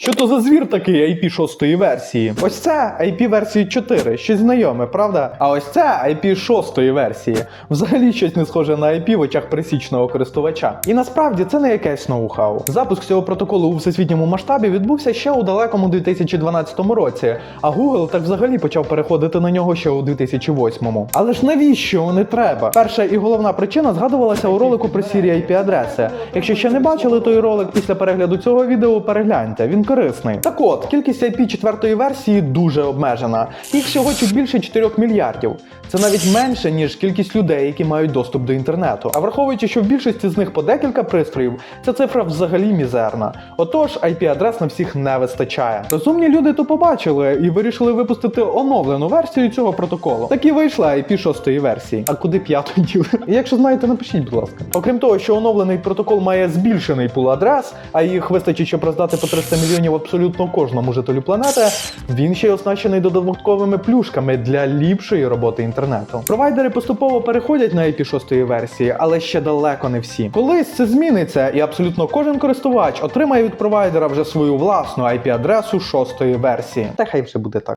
Що то за звір такий IP 6 версії? Ось це IP версії 4, щось знайоме, правда? А ось це IP 6 версії. Взагалі щось не схоже на IP в очах пересічного користувача. І насправді це не якесь ноу-хау. Запуск цього протоколу у всесвітньому масштабі відбувся ще у далекому 2012 році, а Google так взагалі почав переходити на нього ще у 2008. Але ж навіщо не треба? Перша і головна причина згадувалася у ролику про сірі IP адреси. Якщо ще не бачили той ролик після перегляду цього відео, перегляньте, він корисний. Так от, кількість IP четвертої версії дуже обмежена. Їх всього чуть більше 4 мільярдів. Це навіть менше, ніж кількість людей, які мають доступ до інтернету. А враховуючи, що в більшості з них по декілька пристроїв, ця цифра взагалі мізерна. Отож, IP-адрес на всіх не вистачає. Розумні люди то побачили і вирішили випустити оновлену версію цього протоколу. Так і вийшла IP 6 версії. А куди п'яту діли? Якщо знаєте, напишіть, будь ласка. Окрім того, що оновлений протокол має збільшений пул адрес, а їх вистачить, щоб роздати по 300 мільйонів абсолютно кожному жителю планети. Він ще й оснащений додатковими плюшками для ліпшої роботи інтернету. Провайдери поступово переходять на IP 6 версії, але ще далеко не всі. Колись це зміниться, і абсолютно кожен користувач отримає від провайдера вже свою власну IP-адресу 6 версії. Та хай вже буде так.